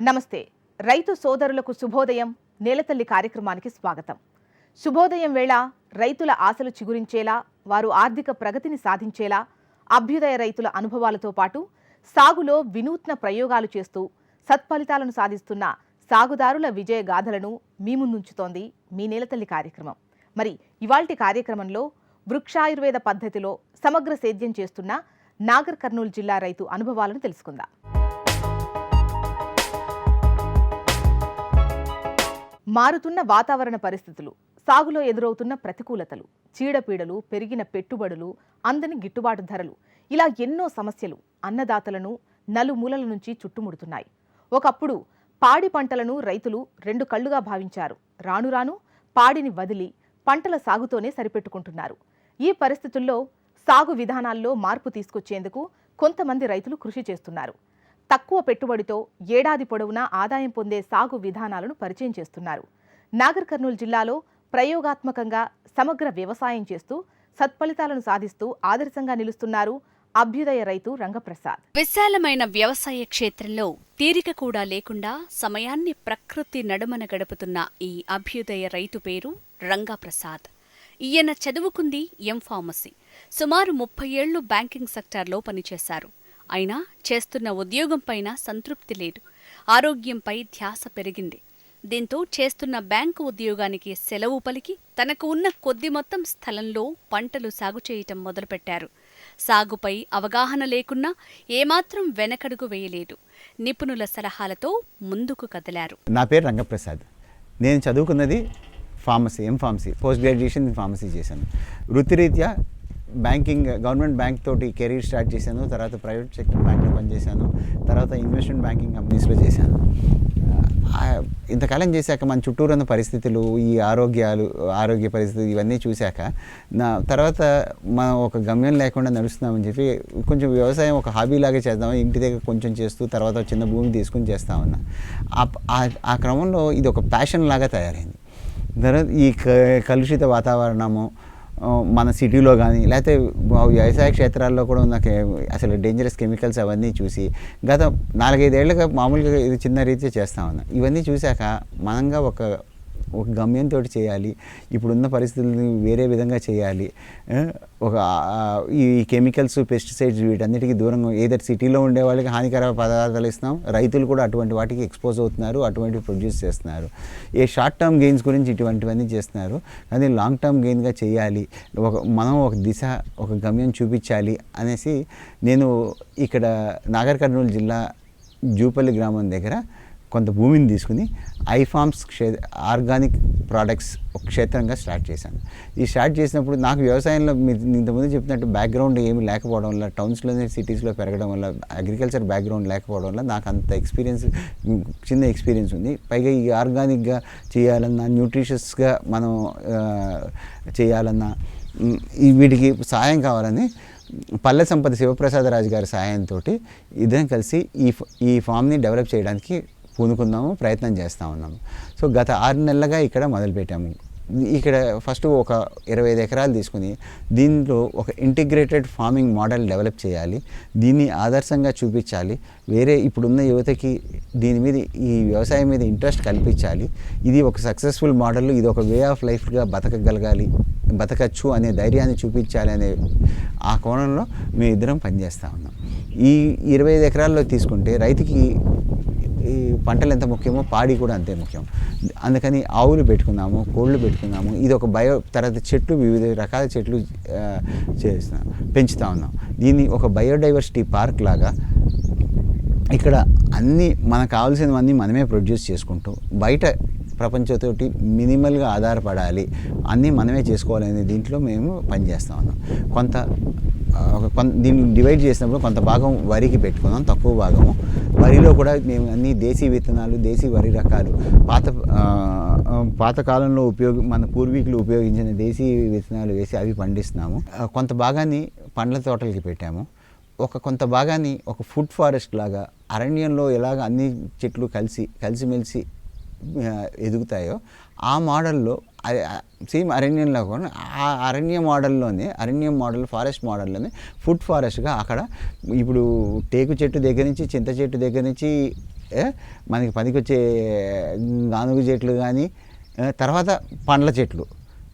నమస్తే. రైతు సోదరులకు శుభోదయం నేలతల్లి కార్యక్రమానికి స్వాగతం. శుభోదయం వేళ రైతుల ఆశలు చిగురించేలా వారు ఆర్థిక ప్రగతిని సాధించేలా అభ్యుదయ రైతుల అనుభవాలతో పాటు సాగులో వినూత్న ప్రయోగాలు చేస్తూ సత్ఫలితాలను సాధిస్తున్న సాగుదారుల విజయ గాథలను మీ ముందుంచుతోంది మీ నేలతల్లి కార్యక్రమం. మరి ఇవాల్టి కార్యక్రమంలో వృక్షాయుర్వేద పద్ధతిలో సమగ్ర సేద్యం చేస్తున్న నాగర్ కర్నూలు జిల్లా రైతు అనుభవాలను తెలుసుకుందాం. మారుతున్న వాతావరణ పరిస్థితులు సాగులో ఎదురవుతున్న ప్రతికూలతలు చీడపీడలు పెరిగిన పెట్టుబడులు అందని గిట్టుబాటు ధరలు ఇలా ఎన్నో సమస్యలు అన్నదాతలను నలుమూలల నుంచి చుట్టుముడుతున్నాయి. ఒకప్పుడు పాడి పంటలను రైతులు రెండు కళ్ళుగా భావించారు. రాను రాను పాడిని వదిలి పంటల సాగుతోనే సరిపెట్టుకుంటున్నారు. ఈ పరిస్థితుల్లో సాగు విధానాల్లో మార్పు తీసుకొచ్చేందుకు కొంతమంది రైతులు కృషి చేస్తున్నారు. తక్కువ పెట్టుబడితో ఏడాది పొడవునా ఆదాయం పొందే సాగు విధానాలను పరిచయం చేస్తున్నారు. నాగర్ కర్నూలు జిల్లాలో ప్రయోగాత్మకంగా సమగ్ర వ్యవసాయం చేస్తూ సత్ఫలితాలను సాధిస్తూ ఆదర్శంగా నిలుస్తున్నారు అభ్యుదయ రైతు రంగప్రసాద్. విశాలమైన వ్యవసాయ క్షేత్రంలో తీరిక కూడా లేకుండా సమయాన్ని ప్రకృతి నడుమన గడుపుతున్న ఈ అభ్యుదయ రైతు పేరు రంగాప్రసాద్. ఈయన చదువుకుంది ఎం ఫార్మసీ సుమారు ముప్పై ఏళ్ళు బ్యాంకింగ్ సెక్టార్లో పనిచేశారు. అయినా చేస్తున్న ఉద్యోగంపైన సంతృప్తి లేదు. ఆరోగ్యంపై ధ్యాస పెరిగింది. దీంతో చేస్తున్న బ్యాంకు ఉద్యోగానికి సెలవు పలికి తనకు ఉన్న కొద్ది మొత్తం స్థలంలో పంటలు సాగు చేయటం మొదలుపెట్టారు. సాగుపై అవగాహన లేకున్నా ఏమాత్రం వెనకడుగు వేయలేదు. నిపుణుల సలహాలతో ముందుకు కదిలారు. నా పేరు రంగప్రసాద్. నేను చదువుకున్నది pharmacy M pharmacy post graduation pharmacy చేశాను. వృత్తిరీత్యా బ్యాంకింగ్ గవర్నమెంట్ బ్యాంక్ తోటి కెరీర్ స్టార్ట్ చేశాను తర్వాత ప్రైవేట్ సెక్టర్ బ్యాంక్లో పనిచేశాను తర్వాత ఇన్వెస్ట్మెంట్ బ్యాంకింగ్ కంపెనీస్లో చేశాను. ఇంతకాలం చేశాక మన చుట్టూరు ఉన్న పరిస్థితులు ఈ ఆరోగ్యాలు ఆరోగ్య పరిస్థితులు ఇవన్నీ చూశాక నా తర్వాత మనం ఒక గమ్యం లేకుండా నడుస్తున్నామని చెప్పి కొంచెం వ్యవసాయం ఒక హాబీ లాగా చేద్దాం ఇంటి దగ్గర కొంచెం చేస్తూ తర్వాత చిన్న భూమి తీసుకుని చేస్తామన్నా. ఆ- ఆ- క్రమంలో ఇది ఒక ప్యాషన్ లాగా తయారైంది. తర్వాత ఈ కలుషిత వాతావరణము మన సిటీలో కానీ లేకపోతే వ్యవసాయ క్షేత్రాల్లో కూడా ఉన్న అసలు డేంజరస్ కెమికల్స్ అవన్నీ చూసి గత నాలుగైదేళ్ళుగా మామూలుగా ఇది చిన్న రీతిగా చేస్తా ఉన్నా. ఇవన్నీ చూశాక మనంగా ఒక ఒక గమ్యంతో చేయాలి. ఇప్పుడున్న పరిస్థితులను వేరే విధంగా చేయాలి. ఒక ఈ కెమికల్స్ పెస్టిసైడ్స్ వీటన్నిటికీ దూరంగా ఏదైతే సిటీలో ఉండే వాళ్ళకి హానికర పదార్థాలు ఇస్తున్నాం రైతులు కూడా అటువంటి వాటికి ఎక్స్పోజ్ అవుతున్నారు అటువంటి ప్రొడ్యూస్ చేస్తున్నారు. ఏ షార్ట్ టర్మ్ గెయిన్స్ గురించి ఇటువంటివన్నీ చేస్తున్నారు. కానీ లాంగ్ టర్మ్ గెయిన్గా చేయాలి. ఒక మనం ఒక దిశ ఒక గమ్యం చూపించాలి అనేసి నేను ఇక్కడ నాగర్ కర్నూలు జిల్లా జూపల్లి గ్రామం దగ్గర కొంత భూమిని తీసుకుని ఐఫార్మ్స్ క్షే ఆర్గానిక్ ప్రోడక్ట్స్ ఒక క్షేత్రంగా స్టార్ట్ చేశాను. ఈ స్టార్ట్ చేసినప్పుడు నాకు వ్యవసాయంలో మీరు ఇంతకుముందు చెప్పినట్టు బ్యాక్గ్రౌండ్ ఏమి లేకపోవడం వల్ల టౌన్స్లోనే సిటీస్లో పెరగడం వల్ల అగ్రికల్చర్ బ్యాక్గ్రౌండ్ లేకపోవడం వల్ల నాకు అంత ఎక్స్పీరియన్స్ చిన్న ఎక్స్పీరియన్స్ ఉంది. పైగా ఈ ఆర్గానిక్గా చేయాలన్నా న్యూట్రిషియస్గా మనం చేయాలన్నా ఈ వీటికి సహాయం కావాలని పల్లె సంపద శివప్రసాదరాజు గారి సహాయంతో ఇద్దరం కలిసి ఈ ఈ ఫామ్ని డెవలప్ చేయడానికి పూనుకుందాము ప్రయత్నం చేస్తూ ఉన్నాము సో గత ఆరు నెలలుగా ఇక్కడ మొదలుపెట్టాము. ఇక్కడ ఫస్ట్ ఒక ఇరవై ఐదు ఎకరాలు తీసుకుని దీనిలో ఒక ఇంటిగ్రేటెడ్ ఫార్మింగ్ మోడల్ డెవలప్ చేయాలి. దీన్ని ఆదర్శంగా చూపించాలి. వేరే ఇప్పుడున్న యువతకి దీని మీద ఈ వ్యవసాయం మీద ఇంట్రెస్ట్ కల్పించాలి. ఇది ఒక సక్సెస్ఫుల్ మోడల్ ఇది ఒక వే ఆఫ్ లైఫ్గా బతకగలగాలి బతకచ్చు అనే ధైర్యాన్ని చూపించాలి అనే ఆ కోణంలో మేము ఇద్దరం పనిచేస్తూ ఉన్నాం. ఈ ఇరవై ఐదు ఎకరాల్లో తీసుకుంటే రైతుకి ఈ పంటలు ఎంత ముఖ్యమో పాడి కూడా అంతే ముఖ్యం. అందుకని ఆవులు పెట్టుకున్నాము కోళ్ళు పెట్టుకున్నాము ఇది ఒక బయో తర్వాత చెట్లు వివిధ రకాల చెట్లు చేస్తున్నాం పెంచుతా ఉన్నాం. దీన్ని ఒక బయోడైవర్సిటీ పార్క్ లాగా ఇక్కడ అన్నీ మనకు కావాల్సినవన్నీ మనమే ప్రొడ్యూస్ చేసుకుంటూ బయట ప్రపంచంతోటి మినిమల్గా ఆధారపడాలి అన్నీ మనమే చేసుకోవాలనే దీంట్లో మేము పనిచేస్తా ఉన్నాం. కొంత ఒక కొంత దీన్ని డివైడ్ చేసినప్పుడు కొంత భాగం వరికి పెట్టుకున్నాం తక్కువ భాగము వరిలో కూడా మేము అన్ని దేశీ విత్తనాలు దేశీ వరి రకాలు పాత పాతకాలంలో ఉపయోగ మన పూర్వీకులు ఉపయోగించిన దేశీ విత్తనాలు వేసి అవి పండిస్తున్నాము. కొంత భాగాన్ని పండ్ల తోటలకి పెట్టాము. ఒక కొంత భాగాన్ని ఒక ఫుడ్ ఫారెస్ట్ లాగా అరణ్యంలో ఎలాగ అన్ని చెట్లు కలిసి కలిసిమెలిసి ఎదుగుతాయో ఆ మోడల్లో సేమ్ అరణ్యంలో కూడా ఆ అరణ్య మోడల్లోనే అరణ్యం మోడల్ ఫారెస్ట్ మోడల్లోనే ఫుడ్ ఫారెస్ట్గా అక్కడ ఇప్పుడు టేకు చెట్టు దగ్గర నుంచి చింత చెట్టు దగ్గర నుంచి మనకి పనికొచ్చే గానుగు చెట్లు కానీ తర్వాత పండ్ల చెట్లు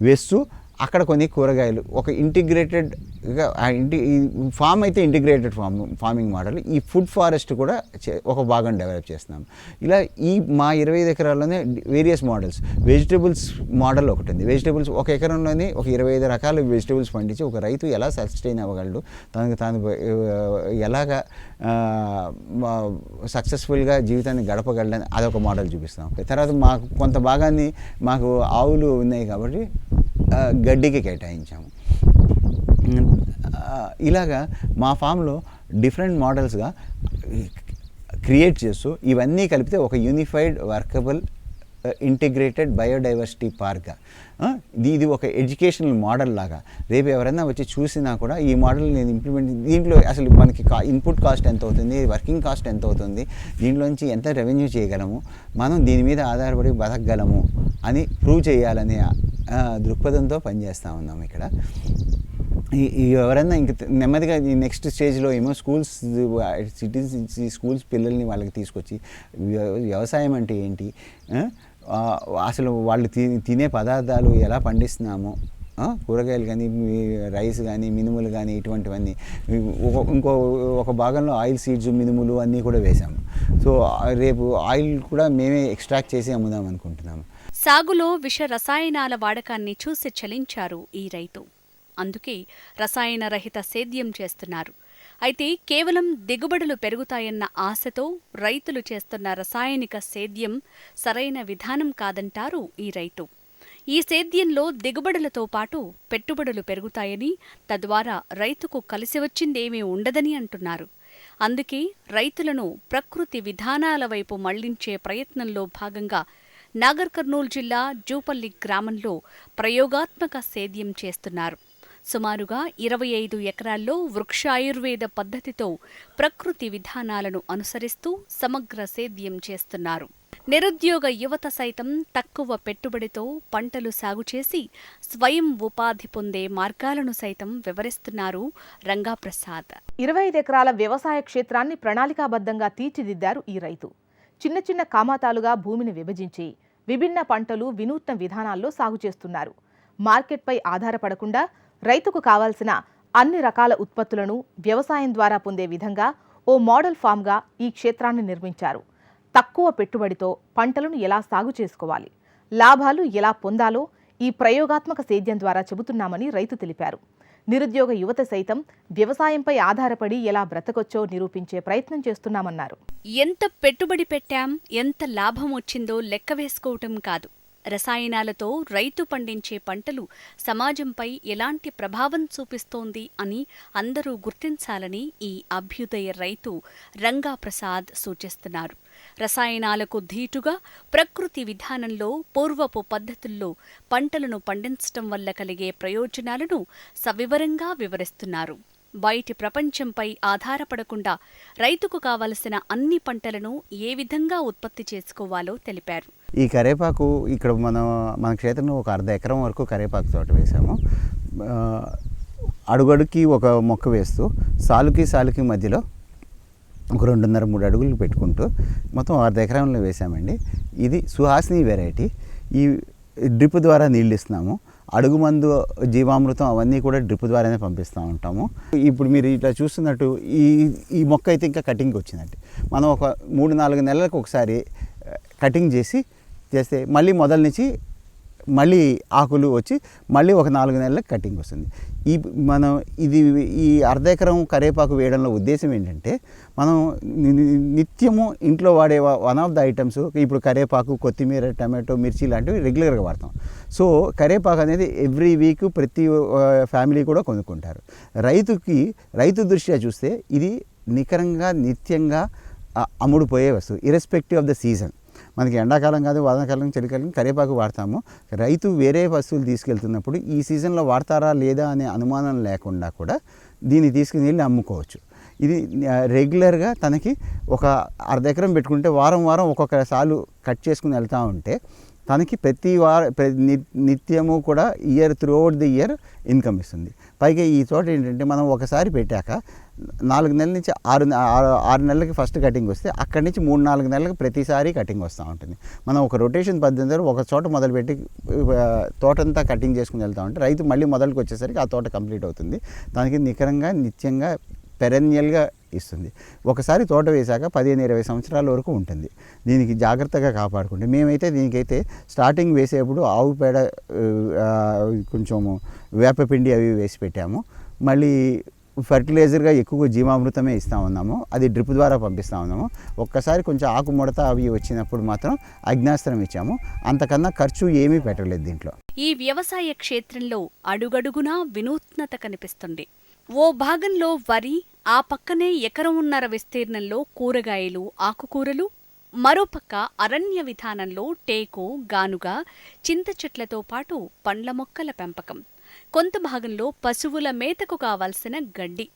వేస్తూ అక్కడ కొన్ని కూరగాయలు ఒక ఇంటిగ్రేటెడ్గా ఇంటి ఫామ్ అయితే ఇంటిగ్రేటెడ్ ఫామ్ ఫార్మింగ్ మోడల్. ఈ ఫుడ్ ఫారెస్ట్ కూడా చే- ఒక భాగం డెవలప్ చేస్తున్నాం. ఇలా ఈ మా ఇరవై ఐదు ఎకరాల్లోనే వేరియస్ మోడల్స్ వెజిటేబుల్స్ మోడల్ ఒకటి ఉంది. వెజిటేబుల్స్ ఒక ఎకరంలోనే ఒక ఇరవై ఐదు రకాల వెజిటేబుల్స్ పండించి ఒక రైతు ఎలా సస్టైన్ అవ్వగలడు తనకు తాను ఎలాగ ఎలాగా సక్సెస్ఫుల్గా జీవితాన్ని గడపగలడని అదొక మోడల్ చూపిస్తాం తర్వాత మాకు కొంత భాగాన్ని మాకు ఆవులు ఉన్నాయి కాబట్టి గడ్డికి కేటాయించాము. ఇలాగా మా ఫామ్లో డిఫరెంట్ మోడల్స్గా క్రియేట్ చేస్తూ ఇవన్నీ కలిపితే ఒక unified workable integrated biodiversity park. ఇది ఒక ఎడ్యుకేషనల్ మోడల్ లాగా. రేపు ఎవరైనా వచ్చి చూసినా కూడా ఈ మోడల్ నేను ఇంప్లిమెంట్ దీంట్లో అసలు మనకి కా ఇన్పుట్ కాస్ట్ ఎంత అవుతుంది వర్కింగ్ కాస్ట్ ఎంత అవుతుంది దీంట్లోంచి ఎంత రెవెన్యూ చేయగలము మనం దీని మీద ఆధారపడి బతకగలము అని ప్రూవ్ చేయాలనే దృక్పథంతో పనిచేస్తూ ఉన్నాం ఇక్కడ. ఈ- ఎవరైనా ఇంక నెమ్మదిగా ఈ నెక్స్ట్ స్టేజ్లో ఏమో స్కూల్స్ సిటీస్ స్కూల్స్ పిల్లల్ని వాళ్ళకి తీసుకొచ్చి వ్యవసాయం అంటే ఏంటి? అసలు వాళ్ళు తినే పదార్థాలు ఎలా పండిస్తున్నాము? కూరగాయలు కానీ రైస్ కానీ మినుములు కానీ ఇటువంటివన్నీ ఒక ఇంకో ఒక భాగంలో ఆయిల్ సీడ్స్ మినుములు అన్నీ కూడా వేసాము సో రేపు ఆయిల్ కూడా మేమే ఎక్స్ట్రాక్ట్ చేసి అమ్ముదాం అనుకుంటున్నాము. సాగులో విష రసాయనాల వాడకాన్ని చూసి చలించారు ఈ రైతు. అందుకే రసాయన రహిత సేద్యం చేస్తున్నారు. అయితే కేవలం దిగుబడులు పెరుగుతాయన్న ఆశతో రైతులు చేస్తున్న రసాయనిక సేద్యం సరైన విధానం కాదంటారు ఈ రైతు. ఈ సేద్యంలో దిగుబడులతో పాటు పెట్టుబడులు పెరుగుతాయని తద్వారా రైతుకు కలిసి వచ్చిందేమీ ఉండదని అంటున్నారు. అందుకే రైతులను ప్రకృతి విధానాల వైపు మళ్ళించే ప్రయత్నంలో భాగంగా నాగర్ కర్నూలు జిల్లా జూపల్లి గ్రామంలో ప్రయోగాత్మక సేద్యం చేస్తున్నారు. సుమారుగా ఇరవై ఐదు ఎకరాల్లో వృక్షాయుర్వేద పద్ధతితో ప్రకృతి విధానాలను అనుసరిస్తూ సమగ్ర సేద్యం చేస్తున్నారు. నిరుద్యోగ యువత సైతం తక్కువ పెట్టుబడితో పంటలు సాగు చేసి స్వయం ఉపాధి పొందే మార్గాలను సైతం వివరిస్తున్నారు రంగాప్రసాద్. ఇరవై ఐదు ఎకరాల వ్యవసాయ క్షేత్రాన్ని ప్రణాళికాబద్ధంగా తీర్చిదిద్దారు ఈ రైతు. చిన్న చిన్న కామాతాలుగా భూమిని విభజించి విభిన్న పంటలు వినూత్న విధానాల్లో సాగు చేస్తున్నారు. మార్కెట్పై ఆధారపడకుండా రైతుకు కావాల్సిన అన్ని రకాల ఉత్పత్తులను వ్యవసాయం ద్వారా పొందే విధంగా ఓ మోడల్ ఫామ్గా ఈ క్షేత్రాన్ని నిర్మించారు. తక్కువ పెట్టుబడితో పంటలను ఎలా సాగు చేసుకోవాలి? లాభాలు ఎలా పొందాలో ఈ ప్రయోగాత్మక సేద్యం ద్వారా చెబుతున్నామని రైతు తెలిపారు. నిరుద్యోగ యువత సైతం వ్యవసాయంపై ఆధారపడి ఎలా బ్రతకొచ్చో నిరూపించే ప్రయత్నం చేస్తున్నామన్నారు. ఎంత పెట్టుబడి పెట్టాం ఎంత లాభం వచ్చిందో లెక్క వేసుకోవటం కాదు. రసాయనాలతో రైతు పండించే పంటలు సమాజంపై ఎలాంటి ప్రభావం చూపిస్తోంది అని అందరూ గుర్తించాలని ఈ అభ్యుదయ రైతు రంగాప్రసాద్ సూచిస్తున్నారు. రసాయనాలకు ధీటుగా ప్రకృతి విధానంలో పూర్వపు పద్ధతుల్లో పంటలను పండించటం వల్ల కలిగే ప్రయోజనాలను సవివరంగా వివరిస్తున్నారు. బయటి ప్రపంచంపై ఆధారపడకుండా రైతుకు కావలసిన అన్ని పంటలను ఏ విధంగా ఉత్పత్తి చేసుకోవాలో తెలిపారు. ఈ కరేపాకు ఇక్కడ మనం మన క్షేత్రంలో ఒక అర్ధ ఎకరం వరకు కరేపాకు తోట వేసాము అడుగడుకి ఒక మొక్క వేస్తూ సాలుకి సాలుకి మధ్యలో ఒక రెండున్నర మూడు అడుగులు పెట్టుకుంటూ మొత్తం అర్ధ ఎకరంలో వేసామండి ఇది సుహాసిని వెరైటీ. ఈ డ్రిప్ ద్వారా నీళ్ళు ఇస్తున్నాము. అడుగు మందు జీవామృతం అవన్నీ కూడా డ్రిప్ ద్వారానే పంపిస్తూ ఉంటాము. ఇప్పుడు మీరు ఇట్లా చూస్తున్నట్టు ఈ ఈ మొక్క అయితే ఇంకా కటింగ్కి వచ్చిందండి. మనం ఒక మూడు నాలుగు నెలలకు ఒకసారి కటింగ్ చేసి చేస్తే మళ్ళీ మొదల నుంచి మళ్ళీ ఆకులు వచ్చి మళ్ళీ ఒక నాలుగు నెలలకు కటింగ్ వస్తుంది. ఈ మనం ఇది ఈ అర్ధ ఎకరం కరేపాకు వేయడంలో ఉద్దేశం ఏంటంటే మనం నిత్యము ఇంట్లో వాడే వన్ ఆఫ్ ద ఐటమ్స్ ఇప్పుడు కరేపాకు కొత్తిమీర టమాటో మిర్చి లాంటివి రెగ్యులర్గా వాడతాం. సో కరేపాకు అనేది ఎవ్రీ వీక్ ప్రతి ఫ్యామిలీ కూడా కొనుక్కుంటారు. రైతుకి రైతు దృష్ట్యా చూస్తే ఇది నికరంగా నిత్యంగా అమ్ముడుపోయే వస్తువు ఇరెస్పెక్టివ్ ఆఫ్ ద సీజన్ మనకి ఎండాకాలం కాదు వానాకాలం చలికాలం కరివేపాకు వాడతాము. రైతు వేరే వస్తువులు తీసుకెళ్తున్నప్పుడు ఈ సీజన్లో వాడతారా లేదా అనే అనుమానం లేకుండా కూడా దీన్ని తీసుకుని వెళ్ళి అమ్ముకోవచ్చు. ఇది రెగ్యులర్గా తనకి ఒక అర్ధ ఎకరం పెట్టుకుంటే వారం వారం ఒక్కొక్కసార్లు కట్ చేసుకుని వెళ్తూ ఉంటే తనకి ప్రతి వార నిత్యము కూడా year throughout the year income ఇస్తుంది. పైగా ఈ తోట ఏంటంటే మనం ఒకసారి పెట్టాక నాలుగు నెలల నుంచి ఆరు ఆరు నెలలకి ఫస్ట్ కటింగ్ వస్తే అక్కడి నుంచి మూడు నాలుగు నెలలకు ప్రతిసారి కటింగ్ వస్తూ ఉంటుంది. మనం ఒక రొటేషన్ పద్ధతి ఒక చోట మొదలుపెట్టి తోటంతా కటింగ్ చేసుకుని వెళ్తా ఉంటే రైతు మళ్ళీ మొదలుకు వచ్చేసరికి ఆ తోట కంప్లీట్ అవుతుంది. దానికి నికరంగా నిత్యంగా పెరెన్యల్గా ఇస్తుంది. ఒకసారి తోట వేశాక పదిహేను ఇరవై సంవత్సరాల వరకు ఉంటుంది. దీనికి జాగ్రత్తగా కాపాడుకుంటే మేమైతే దీనికైతే స్టార్టింగ్ వేసేప్పుడు ఆవు పేడ కొంచెము వేపపిండి అవి వేసి పెట్టాము. మళ్ళీ ఫర్టిలైజర్గా ఎక్కువ జీవామృతమే ఇస్తూ ఉన్నాము అది డ్రిప్ ద్వారా పంపిస్తా ఉన్నాము ఒక్కసారి కొంచెం ఆకు ముడత అవి వచ్చినప్పుడు మాత్రం అగ్నాస్త్రం ఇచ్చాము. అంతకన్నా ఖర్చు ఏమీ పెట్టలేదు దీంట్లో. ఈ వ్యవసాయ క్షేత్రంలో అడుగడుగునా వినూత్నత కనిపిస్తుంది. ఓ భాగంలో వరి ఆ పక్కనే ఎకరంన్నర విస్తీర్ణంలో కూరగాయలు ఆకుకూరలు మరోపక్క అరణ్య విధానంలో టేకు గానుగ చింత చెట్లతో పాటు పండ్ల మొక్కల పెంపకం. కొంత భాగంలో పశువుల మేతకు కావలసిన గడ్డి.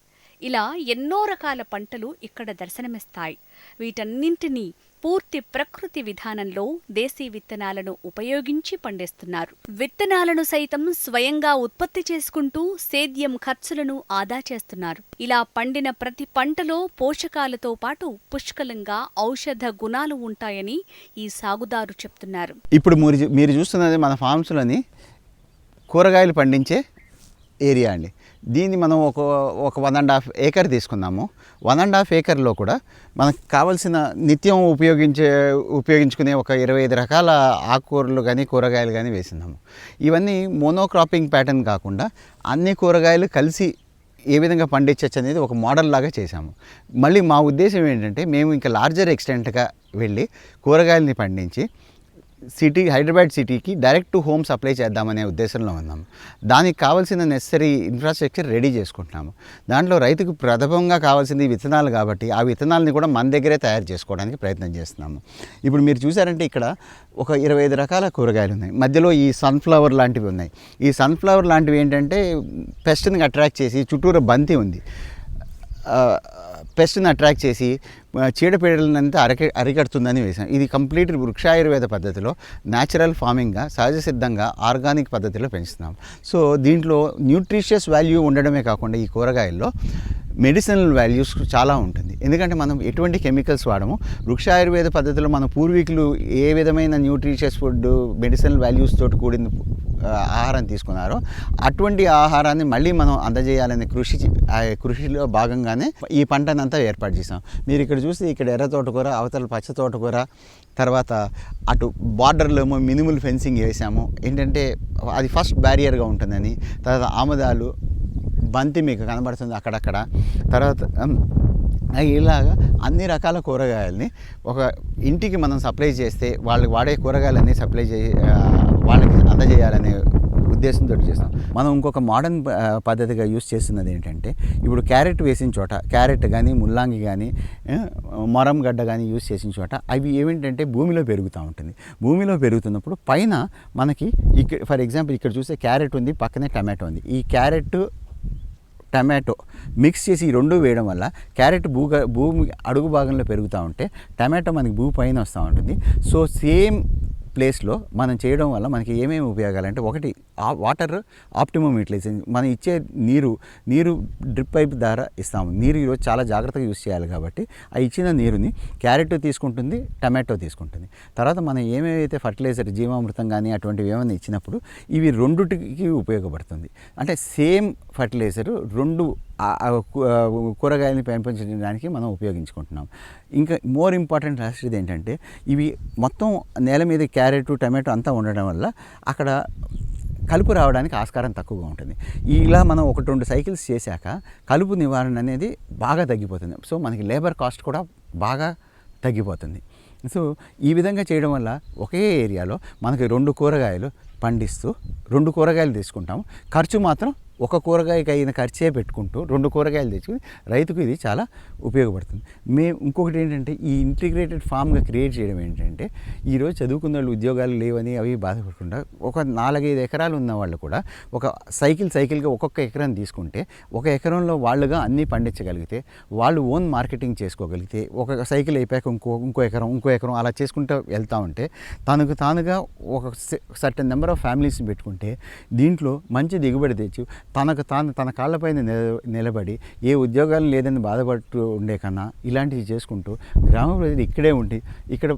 ఇలా ఎన్నో రకాల పంటలు ఇక్కడ దర్శనమిస్తాయి. వీటన్నింటినీ పూర్తి ప్రకృతి విధానంలో దేశీ విత్తనాలను ఉపయోగించి పండిస్తున్నారు. విత్తనాలను సైతం స్వయంగా ఉత్పత్తి చేసుకుంటూ సేద్యం ఖర్చులను ఆదా చేస్తున్నారు. ఇలా పండిన ప్రతి పంటలో పోషకాలతో పాటు పుష్కలంగా ఔషధ గుణాలు ఉంటాయని ఈ సాగుదారు చెప్తున్నారు. ఇప్పుడు మీరు మీరు చూస్తున్నది మన ఫామ్స్లోని కూరగాయలు పండించే ఏరియా అండి. దీన్ని మనం ఒక ఒక వన్ అండ్ హాఫ్ ఏకర్ తీసుకున్నాము వన్ అండ్ హాఫ్ ఏకర్లో కూడా మనకు కావలసిన నిత్యం ఉపయోగించే ఉపయోగించుకునే ఒక ఇరవై ఐదు రకాల ఆకుకూరలు కానీ కూరగాయలు కానీ వేసినాము. ఇవన్నీ మోనోక్రాపింగ్ ప్యాటర్న్ కాకుండా అన్ని కూరగాయలు కలిసి ఏ విధంగా పండించవచ్చు అనేది ఒక మోడల్ లాగా చేశాము. మళ్ళీ మా ఉద్దేశం ఏంటంటే మేము ఇంకా లార్జర్ ఎక్స్టెంట్గా వెళ్ళి కూరగాయలని పండించి సిటీ హైదరాబాద్ సిటీకి డైరెక్ట్ టు హోమ్ సప్లై చేద్దామనే ఉద్దేశంలో ఉన్నాము దానికి కావాల్సిన నెసరీ ఇన్ఫ్రాస్ట్రక్చర్ రెడీ చేసుకుంటున్నాము. దాంట్లో రైతుకు ప్రథమంగా కావాల్సింది విత్తనాలు కాబట్టి ఆ విత్తనాలని కూడా మన దగ్గరే తయారు చేసుకోవడానికి ప్రయత్నం చేస్తున్నాము. ఇప్పుడు మీరు చూసారంటే ఇక్కడ ఒక ఇరవై ఐదు రకాల కూరగాయలు ఉన్నాయి. మధ్యలో ఈ సన్ఫ్లవర్ లాంటివి ఉన్నాయి. ఈ సన్ఫ్లవర్ లాంటివి ఏంటంటే పెస్ట్ని అట్రాక్ట్ చేసి చుట్టూరు బంతి ఉంది. పెస్ట్ని అట్రాక్ట్ చేసి చీడపీడలనంతా అరక అరికడుతుందని వేసాం ఇది కంప్లీట్ వృక్షాయుర్వేద పద్ధతిలో న్యాచురల్ ఫార్మింగ్గా సహజ సిద్ధంగా ఆర్గానిక్ పద్ధతిలో పెంచుతున్నాం. సో దీంట్లో న్యూట్రిషియస్ వాల్యూ ఉండడమే కాకుండా ఈ కూరగాయల్లో మెడిసినల్ వాల్యూస్ చాలా ఉంటుంది. ఎందుకంటే మనం ఎటువంటి కెమికల్స్ వాడము. వృక్షాయుర్వేద పద్ధతిలో మన పూర్వీకులు ఏ విధమైన న్యూట్రిషియస్ ఫుడ్ మెడిసినల్ వాల్యూస్ తోటి కూడిన ఆహారం తీసుకున్నారో. అటువంటి ఆహారాన్ని మళ్ళీ మనం అందజేయాలనే కృషి కృషిలో భాగంగానే ఈ పంటనంతా ఏర్పాటు చేసాం మీరు ఇక్కడ చూస్తే ఇక్కడ ఎర్ర తోటకూర అవతల పచ్చ తోటకూర తర్వాత అటు బార్డర్లో ఏమో మినిమల్ ఫెన్సింగ్ వేసాము. ఏంటంటే అది ఫస్ట్ బ్యారియర్గా ఉంటుందని తర్వాత ఆముదాలు బంతి మీకు కనబడుతుంది అక్కడక్కడ. తర్వాత ఇలాగా అన్ని రకాల కూరగాయల్ని ఒక ఇంటికి మనం సప్లై చేస్తే వాళ్ళకి వాడే కూరగాయలన్నీ సప్లై చే వాళ్ళకి అందజేయాలనే ఉద్దేశంతో చేస్తాం. మనం ఇంకొక మోడర్న్ పద్ధతిగా యూస్ చేస్తున్నది ఏంటంటే ఇప్పుడు క్యారెట్ వేసిన చోట క్యారెట్ కానీ ముల్లాంగి కానీ మొరం గడ్డ కానీ యూస్ చేసిన చోట అవి ఏమిటంటే భూమిలో పెరుగుతూ ఉంటుంది. భూమిలో పెరుగుతున్నప్పుడు పైన మనకి ఇక్కడ ఫర్ ఎగ్జాంపుల్ ఇక్కడ చూస్తే క్యారెట్ ఉంది పక్కనే టమాటో ఉంది. ఈ క్యారెట్ టమాటో మిక్స్ చేసి ఈ రెండు వేయడం వల్ల క్యారెట్ భూ భూమి అడుగు భాగంలో పెరుగుతూ ఉంటే టమాటో మనకి భూ పైన వస్తూ ఉంటుంది. సో సేమ్ ప్లేస్లో మనం చేయడం వల్ల మనకి ఏమేమి ఉపయోగాలు అంటే ఒకటి ఆ వాటర్ ఆప్టిమమ్ యూటిలైజేషన్ మనం ఇచ్చే నీరు నీరు డ్రిప్ పైప్ ద్వారా ఇస్తాము. నీరు ఈరోజు చాలా జాగ్రత్తగా యూస్ చేయాలి కాబట్టి ఆ ఇచ్చిన నీరుని క్యారెట్ తీసుకుంటుంది టమాటో తీసుకుంటుంది. తర్వాత మనం ఏమేమైతే ఫర్టిలైజర్ జీవామృతం కానీ అటువంటివి ఏమైనా ఇచ్చినప్పుడు ఇవి రెండుటికి ఉపయోగపడుతుంది. అంటే సేమ్ ఫర్టిలైజర్ రెండు కూరగాయలని పెంపించడానికి మనం ఉపయోగించుకుంటున్నాం. ఇంకా మోర్ ఇంపార్టెంట్ లాస్ట్ది ఏంటంటే ఇవి మొత్తం నేల మీద క్యారెట్ టమాటో అంతా ఉండడం వల్ల అక్కడ కలుపు రావడానికి ఆస్కారం తక్కువగా ఉంటుంది. ఇలా మనం ఒకటి రెండు సైకిల్స్ చేశాక కలుపు నివారణ అనేది బాగా తగ్గిపోతుంది. సో మనకి లేబర్ కాస్ట్ కూడా బాగా తగ్గిపోతుంది. సో ఈ విధంగా చేయడం వల్ల ఒకే ఏరియాలో మనకి రెండు కూరగాయలు పండిస్తూ రెండు కూరగాయలు తీసుకుంటాము. ఖర్చు మాత్రం ఒక కూరగాయకి అయిన ఖర్చే పెట్టుకుంటూ రెండు కూరగాయలు తెచ్చుకుని రైతుకు ఇది చాలా ఉపయోగపడుతుంది. మే ఇంకొకటి ఏంటంటే ఈ ఇంటిగ్రేటెడ్ ఫామ్గా క్రియేట్ చేయడం ఏంటంటే ఈరోజు చదువుకున్న వాళ్ళు ఉద్యోగాలు లేవని అవి బాధపడకుండా ఒక నాలుగైదు ఎకరాలు ఉన్న వాళ్ళు కూడా ఒక సైకిల్ సైకిల్గా ఒక్కొక్క ఎకరం తీసుకుంటే ఒక ఎకరంలో వాళ్ళుగా అన్నీ పండించగలిగితే వాళ్ళు ఓన్ మార్కెటింగ్ చేసుకోగలిగితే ఒక సైకిల్ అయిపోయాక ఇంకో ఇంకో ఎకరం ఇంకో ఎకరం అలా చేసుకుంటూ వెళ్తా ఉంటే తనకు తానుగా ఒక సర్టన్ నెంబర్ ఆఫ్ ఫ్యామిలీస్ని పెట్టుకుంటే దీంట్లో మంచి దిగుబడి తెచ్చు తనకు తాను తన కాళ్ళపైన నిల- నిలబడి ఏ ఉద్యోగాలు లేదని బాధపడుతూ ఉండే కన్నా ఇలాంటివి చేసుకుంటూ గ్రామ ప్రజలు ఇక్కడే ఉండి ఇక్కడ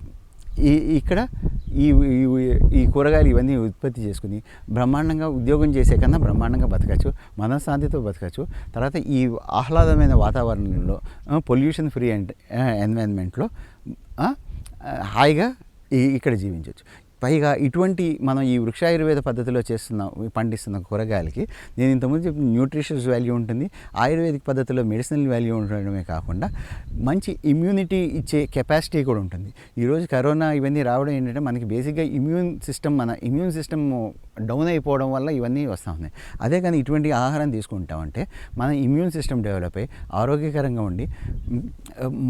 ఈ ఇక్కడ ఈ ఈ- కూరగాయలు ఇవన్నీ ఉత్పత్తి చేసుకుని బ్రహ్మాండంగా ఉద్యోగం చేసే కన్నా బ్రహ్మాండంగా బతకచ్చు మనశ్శాంతితో బతకచ్చు. తర్వాత ఈ ఆహ్లాదమైన వాతావరణంలో పొల్యూషన్ ఫ్రీ అండ్ ఎన్వైరన్మెంట్లో హాయిగా ఈ- ఇక్కడ జీవించవచ్చు పైగా ఇటువంటి మనం ఈ వృక్షాయుర్వేద పద్ధతిలో చేస్తున్న పండిస్తున్న కూరగాయలకి నేను ఇంతకుముందు చెప్పిన న్యూట్రిషియస్ వాల్యూ ఉంటుంది ఆయుర్వేదిక్ పద్ధతిలో మెడిసినల్ వాల్యూ ఉండడమే కాకుండా మంచి ఇమ్యూనిటీ ఇచ్చే కెపాసిటీ కూడా ఉంటుంది. ఈరోజు కరోనా ఇవన్నీ రావడం ఏంటంటే మనకి బేసిక్గా ఇమ్యూన్ సిస్టమ్ మన ఇమ్యూన్ సిస్టమ్ డౌన్ అయిపోవడం వల్ల ఇవన్నీ వస్తూ ఉన్నాయి. అదే కానీ ఇటువంటి ఆహారం తీసుకుంటామంటే మన ఇమ్యూన్ సిస్టమ్ డెవలప్ అయ్యి ఆరోగ్యకరంగా ఉండి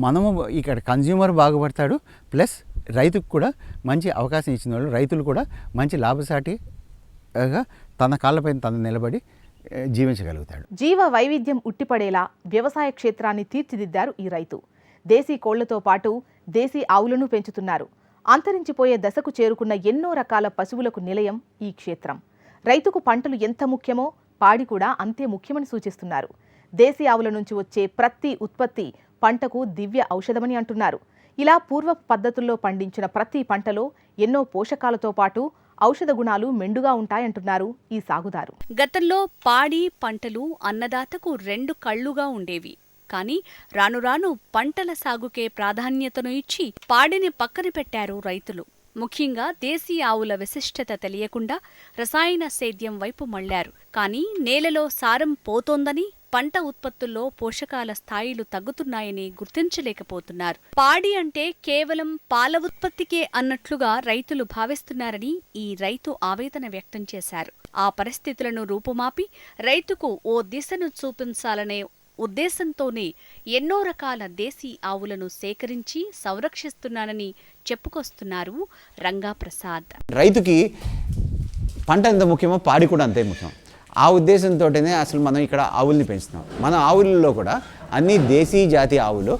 మనము ఇక్కడ కన్జ్యూమర్ బాగుపడతాడు ప్లస్ రైతుకు కూడా మంచి అవకాశం ఇచ్చిన వాళ్ళు రైతులు కూడా మంచి లాభసాటిగా తన కాళ్ళపైన తను నిలబడి జీవించగలుగుతాడు. జీవ వైవిధ్యం ఉట్టిపడేలా వ్యవసాయ క్షేత్రాన్ని తీర్చిదిద్దారు ఈ రైతు. దేశీ కోళ్ళతో పాటు దేశీ ఆవులను పెంచుతున్నారు. అంతరించిపోయే దశకు చేరుకున్న ఎన్నో రకాల పశువులకు నిలయం ఈ క్షేత్రం. రైతుకు పంటలు ఎంత ముఖ్యమో పాడి కూడా అంతే ముఖ్యమని సూచిస్తున్నారు. దేశీ ఆవుల నుంచి వచ్చే ప్రతి ఉత్పత్తి పంటకు దివ్య ఔషధమని అంటున్నారు. ఇలా పూర్వపు పద్ధతుల్లో పండించిన ప్రతి పంటలో ఎన్నో పోషకాలతో పాటు ఔషధ గుణాలు మెండుగా ఉంటాయంటున్నారు ఈ సాగుదారు. గతంలో పాడి పంటలు అన్నదాతకు రెండు కళ్ళుగా ఉండేవి. కానీ రాను రాను పంటల సాగుకే ప్రాధాన్యతను ఇచ్చి పాడిని పక్కన పెట్టారు రైతులు. ముఖ్యంగా దేశీ ఆవుల విశిష్టత తెలియకుండా రసాయన సేద్యం వైపు మళ్ళారు. కానీ నేలలో సారం పోతోందని పంట ఉత్పత్తుల్లో పోషకాల స్థాయిలు తగ్గుతున్నాయని గుర్తించలేకపోతున్నారు. పాడి అంటే కేవలం పాల ఉత్పత్తికే అన్నట్లుగా రైతులు భావిస్తున్నారని ఈ రైతు ఆవేదన వ్యక్తం చేశారు. ఆ పరిస్థితులను రూపుమాపి రైతుకు ఓ దిశను చూపించాలనే ఉద్దేశంతోనే ఎన్నో రకాల దేశీ ఆవులను సేకరించి సంరక్షిస్తున్నానని చెప్పుకొస్తున్నారు రంగాప్రసాద్. రైతుకి పంట ఎంత ముఖ్యమో పాడి కూడా అంతే ముఖ్యం. ఆ ఉద్దేశంతోనే అసలు మనం ఇక్కడ ఆవుల్ని పెంచుతున్నాం. మన ఆవులలో కూడా అన్ని దేశీ జాతి ఆవులు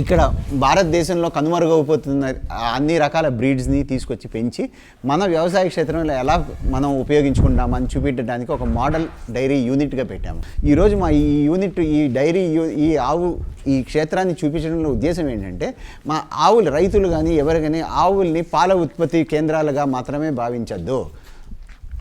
ఇక్కడ భారతదేశంలో కనుమరుగైపోతున్న అన్ని రకాల బ్రీడ్స్ని తీసుకొచ్చి పెంచి మన వ్యవసాయ క్షేత్రంలో ఎలా మనం ఉపయోగించుకుంటామని చూపించడానికి ఒక మోడల్ డైరీ యూనిట్గా పెట్టాము. ఈరోజు మా ఈ యూనిట్ ఈ డైరీ ఈ ఆవు ఈ క్షేత్రాన్ని చూపించడంలో ఉద్దేశం ఏంటంటే మా ఆవులు రైతులు కానీ ఎవరు కానీ ఆవుల్ని పాల ఉత్పత్తి కేంద్రాలుగా మాత్రమే భావించద్దు.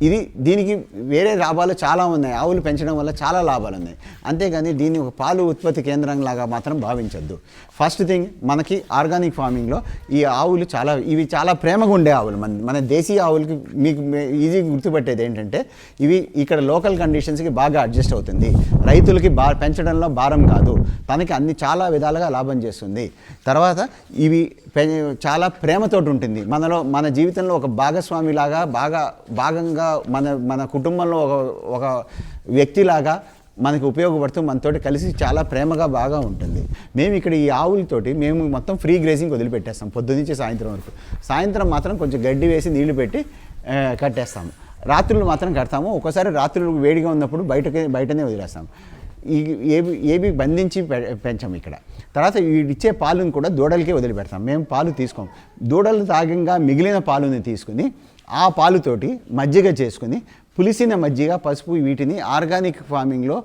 ఇది దీనికి వేరే లాభాలు చాలా ఉన్నాయి. ఆవులు పెంచడం వల్ల చాలా లాభాలు ఉన్నాయి. అంతేగాని దీన్ని ఒక పాలు ఉత్పత్తి కేంద్రం లాగా మాత్రం భావించద్దు. ఫస్ట్ థింగ్ మనకి ఆర్గానిక్ ఫార్మింగ్లో ఈ ఆవులు చాలా ఇవి చాలా ప్రేమగా ఉండే ఆవులు. మన మన దేశీయ ఆవులకి మీకు ఈజీ గుర్తుపట్టేది ఏంటంటే ఇవి ఇక్కడ లోకల్ కండిషన్స్కి బాగా అడ్జస్ట్ అవుతుంది. రైతులకి బా పెంచడంలో భారం కాదు. తనకి అన్ని చాలా విధాలుగా లాభం చేస్తుంది. తర్వాత ఇవి పె- చాలా ప్రేమతోటి ఉంటుంది. మనలో మన జీవితంలో ఒక భాగస్వామిలాగా బాగా భాగంగా మన మన కుటుంబంలో ఒక ఒక వ్యక్తిలాగా మనకు ఉపయోగపడుతూ మనతోటి కలిసి చాలా ప్రేమగా బాగా ఉంటుంది. మేము ఇక్కడ ఈ ఆవులతోటి మేము మొత్తం ఫ్రీ గ్రేజింగ్ వదిలిపెట్టేస్తాం. పొద్దునుంచి సాయంత్రం వరకు. సాయంత్రం మాత్రం కొంచెం గడ్డి వేసి నీళ్ళు పెట్టి కట్టేస్తాము రాత్రులు మాత్రం కడతాము. ఒకసారి రాత్రులు వేడిగా ఉన్నప్పుడు బయటకి బయటనే వదిలేస్తాం. ఈ ఏవి ఏవి బంధించి పె- పెంచాము ఇక్కడ. తర్వాత ఇచ్చే పాలను కూడా దూడలకే వదిలిపెడతాం. మేము పాలు తీసుకోం. దూడలు తాగంగా మిగిలిన పాలుని తీసుకుని ఆ పాలుతోటి మజ్జిగ చేసుకుని పులిసిన మజ్జిగ పసుపు వీటిని ఆర్గానిక్ ఫార్మింగ్లో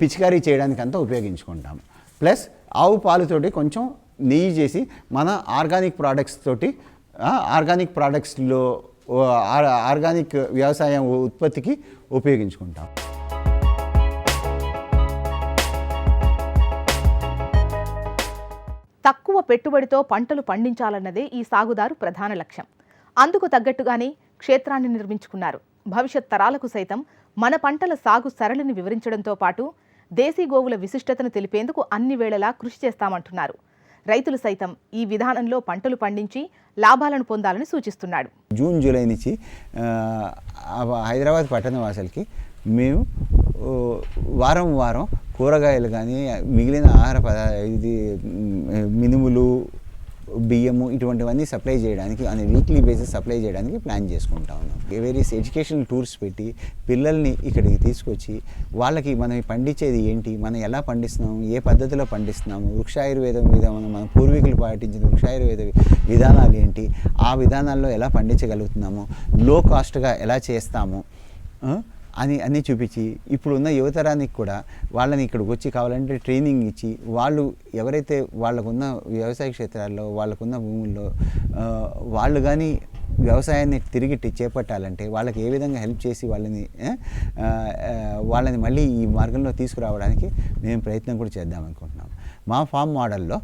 పిచికారీ చేయడానికి అంతా ఉపయోగించుకుంటాము ప్లస్ ఆవు పాలుతోటి కొంచెం నెయ్యి చేసి మన ఆర్గానిక్ ప్రోడక్ట్స్ తోటి ఆర్గానిక్ ప్రోడక్ట్స్లో ఆర్గానిక్ వ్యవసాయం ఉత్పత్తికి ఉపయోగించుకుంటాం. తక్కువ పెట్టుబడితో పంటలు పండించాలన్నదే ఈ సాగుదారు ప్రధాన లక్ష్యం. అందుకు తగ్గట్టుగానే క్షేత్రాన్ని నిర్మించుకున్నారు. భవిష్యత్ తరాలకు సైతం మన పంటల సాగు సరళిని వివరించడంతో పాటు దేశీ గోవుల విశిష్టతను తెలిపేందుకు అన్ని వేళలా కృషి చేస్తామంటున్నారు. రైతులు సైతం ఈ విధానంలో పంటలు పండించి లాభాలను పొందాలని సూచిస్తున్నాడు. జూన్ జూలై నుంచి హైదరాబాద్ పట్టణ వాసులకి మేము వారం వారం కూరగాయలు కానీ మిగిలిన ఆహార పదార్థ ఇది మినుములు బియ్యము ఇటువంటివన్నీ సప్లై చేయడానికి అనే వీక్లీ బేసిస్ సప్లై చేయడానికి ప్లాన్ చేసుకుంటా ఉన్నాం. వేరియస్ ఎడ్యుకేషనల్ టూర్స్ పెట్టి పిల్లల్ని ఇక్కడికి తీసుకొచ్చి వాళ్ళకి మనం పండించేది ఏంటి? మనం ఎలా పండిస్తున్నాము? ఏ పద్ధతిలో పండిస్తున్నాము? వృక్షాయుర్వేదం విధానం మన పూర్వీకులు పాటించిన వృక్షాయుర్వేద విధానాలు ఏంటి? ఆ విధానాల్లో ఎలా పండించగలుగుతున్నాము? లో కాస్ట్గా ఎలా చేస్తాము? అని అన్నీ చూపించి ఇప్పుడున్న యువతరానికి కూడా వాళ్ళని ఇక్కడికి వచ్చి కావాలంటే ట్రైనింగ్ ఇచ్చి వాళ్ళు ఎవరైతే వాళ్ళకున్న వ్యవసాయ క్షేత్రాల్లో వాళ్ళకున్న భూముల్లో వాళ్ళు కానీ వ్యవసాయాన్ని తిరిగి చేపట్టాలంటే వాళ్ళకి ఏ విధంగా హెల్ప్ చేసి వాళ్ళని వాళ్ళని మళ్ళీ ఈ మార్గంలో తీసుకురావడానికి మేము ప్రయత్నం కూడా చేద్దాం అనుకుంటున్నాం. మా ఫామ్ మోడల్లో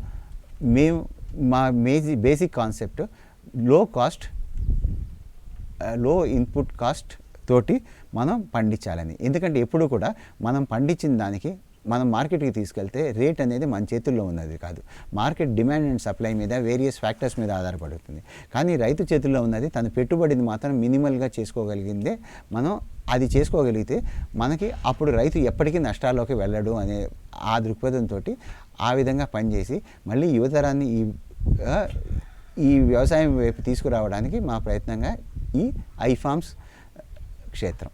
మేము మా మేజీ బేసిక్ కాన్సెప్ట్లో కాస్ట్లో ఇన్పుట్ కాస్ట్ తోటి మనం పండించాలని. ఎందుకంటే ఎప్పుడు కూడా మనం పండించిన దానికి మనం మార్కెట్కి తీసుకెళ్తే రేట్ అనేది మన చేతుల్లో ఉన్నది కాదు. మార్కెట్ డిమాండ్ అండ్ సప్లై మీద వేరియస్ ఫ్యాక్టర్స్ మీద ఆధారపడుతుంది. కానీ రైతు చేతుల్లో ఉన్నది తన పెట్టుబడిని మాత్రం మినిమల్గా చేసుకోగలిగిందే మనం అది చేసుకోగలిగితే మనకి అప్పుడు రైతు ఎప్పటికీ నష్టాల్లోకి వెళ్ళడు అనే ఆ దృక్పథంతో ఆ విధంగా పనిచేసి మళ్ళీ యువతరాన్ని ఈ ఈ వ్యవసాయం వైపు తీసుకురావడానికి మా ప్రయత్నంగా ఈ ఐఫామ్స్ క్షేత్రం.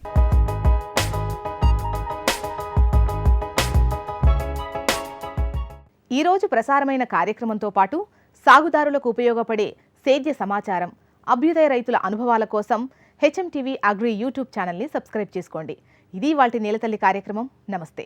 ఈరోజు ప్రసారమైన కార్యక్రమంతో పాటు సాగుదారులకు ఉపయోగపడే సేద్య సమాచారం అభ్యుదయ రైతుల అనుభవాల కోసం హెచ్ఎం టీవీ అగ్రి యూట్యూబ్ ఛానల్ని సబ్స్క్రైబ్ చేసుకోండి. ఇది వాటి నేలతల్లి కార్యక్రమం. నమస్తే.